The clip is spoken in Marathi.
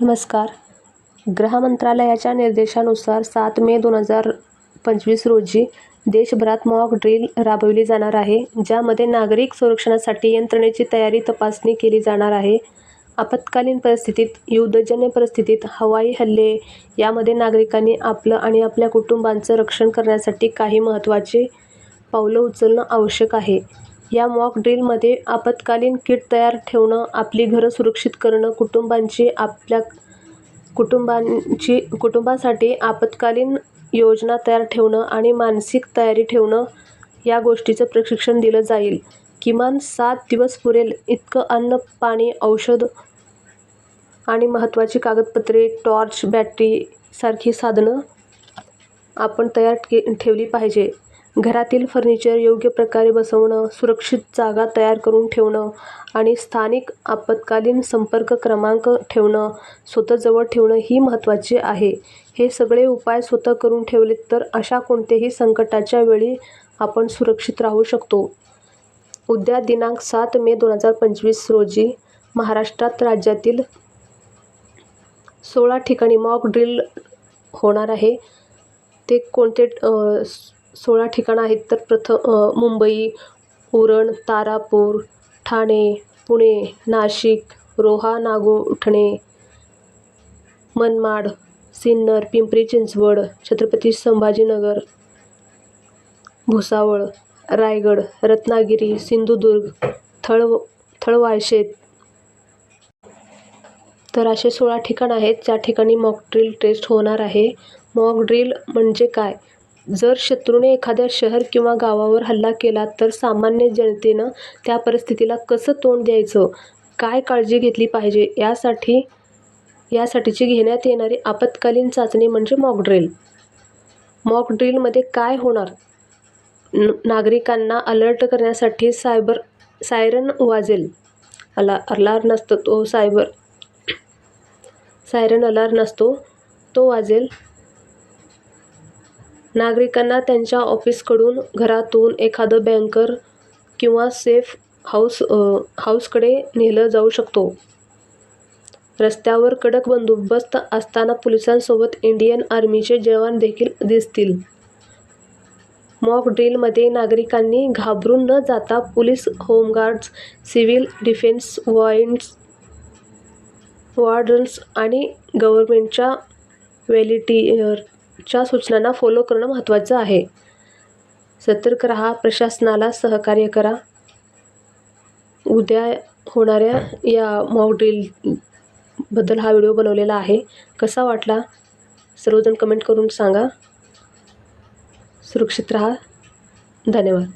नमस्कार. गृहमंत्रालयाच्या निर्देशानुसार सात मे दोन हजार पंचवीस रोजी देशभरात मॉक ड्रिल राबविली जाणार आहे ज्यामध्ये नागरिक संरक्षणासाठी यंत्रणेची तयारी तपासणी केली जाणार आहे. आपत्कालीन परिस्थितीत युद्धजन्य परिस्थितीत हवाई हल्ले यामध्ये नागरिकांनी आपलं आणि आपल्या कुटुंबांचं रक्षण करण्यासाठी काही महत्त्वाचे पावलं उचलणं आवश्यक आहे. या मॉक ड्रिलमध्ये आपत्कालीन किट तयार ठेवणं आपली घरं सुरक्षित करणं कुटुंबांची आपल्या कुटुंबांची कुटुंबासाठी आपत्कालीन योजना तयार ठेवणं आणि मानसिक तयारी ठेवणं या गोष्टीचं प्रशिक्षण दिलं जाईल. किमान सात दिवस पुरेल. इतकं अन्न पाणी औषध आणि महत्त्वाची कागदपत्रे टॉर्च बॅटरी सारखी साधनं आपण तयार के ठेवली पाहिजे. घरातील फर्निचर योग्य प्रकारे बसवणं सुरक्षित जागा तयार करून ठेवणं आणि स्थानिक आपत्कालीन संपर्क क्रमांक ठेवणं स्वतःजवळ ठेवणं ही महत्त्वाचे आहे. हे सगळे उपाय स्वतः करून ठेवले तर अशा कोणत्याही संकटाच्या वेळी आपण सुरक्षित राहू शकतो. उद्या दिनांक सात मे दोन हजार पंचवीस रोजी महाराष्ट्रात राज्यातील सोळा ठिकाणी मॉक ड्रिल होणार आहे. ते कोणते सोळा ठिकाणं आहेत तर प्रथम मुंबई उरण तारापूर ठाणे पुणे नाशिक रोहा नागोठणे मनमाड सिन्नर पिंपरी चिंचवड छत्रपती संभाजीनगर भुसावळ रायगड रत्नागिरी सिंधुदुर्ग थळ थळवाळशेत तर असे सोळा ठिकाणं आहेत ज्या ठिकाणी मॉक ड्रिल टेस्ट होणार आहे. मॉक ड्रिल म्हणजे काय? जर शत्रूने एखाद्या शहर किंवा गावावर हल्ला केला तर सामान्य जनतेनं त्या परिस्थितीला कसं तोंड द्यायचं? काय काळजी घेतली पाहिजे? यासाठी यासाठीची घेण्यात येणारी आपत्कालीन चाचणी म्हणजे मॉक ड्रिल मॉक ड्रिलमध्ये काय होणार? न नागरिकांना अलर्ट करण्यासाठी सायबर सायरन वाजेल. अला अलार्म नसतो तो सायबर सायरन अलार्म नसतो तो वाजेल. नागरिकांना त्यांच्या ऑफिसकडून घरातून एखादं बँकर किंवा सेफ हाऊस हाऊसकडे नेलं जाऊ शकतो. रस्त्यावर कडक बंदोबस्त असताना पोलिसांसोबत इंडियन आर्मीचे जवान देखील दिसतील. मॉक ड्रिलमध्ये नागरिकांनी घाबरून न जाता police home guards civil defence वॉइंट्स wardens आणि गव्हर्मेंटच्या च्या सूचनांना फॉलो करणं महत्त्वाचं आहे. सतर्क राहा प्रशासनाला सहकार्य करा. उद्या होणाऱ्या या मॉक ड्रिलबद्दल हा व्हिडिओ बनवलेला आहे. कसा वाटला? सर्वजण कमेंट करून सांगा. सुरक्षित राहा. धन्यवाद.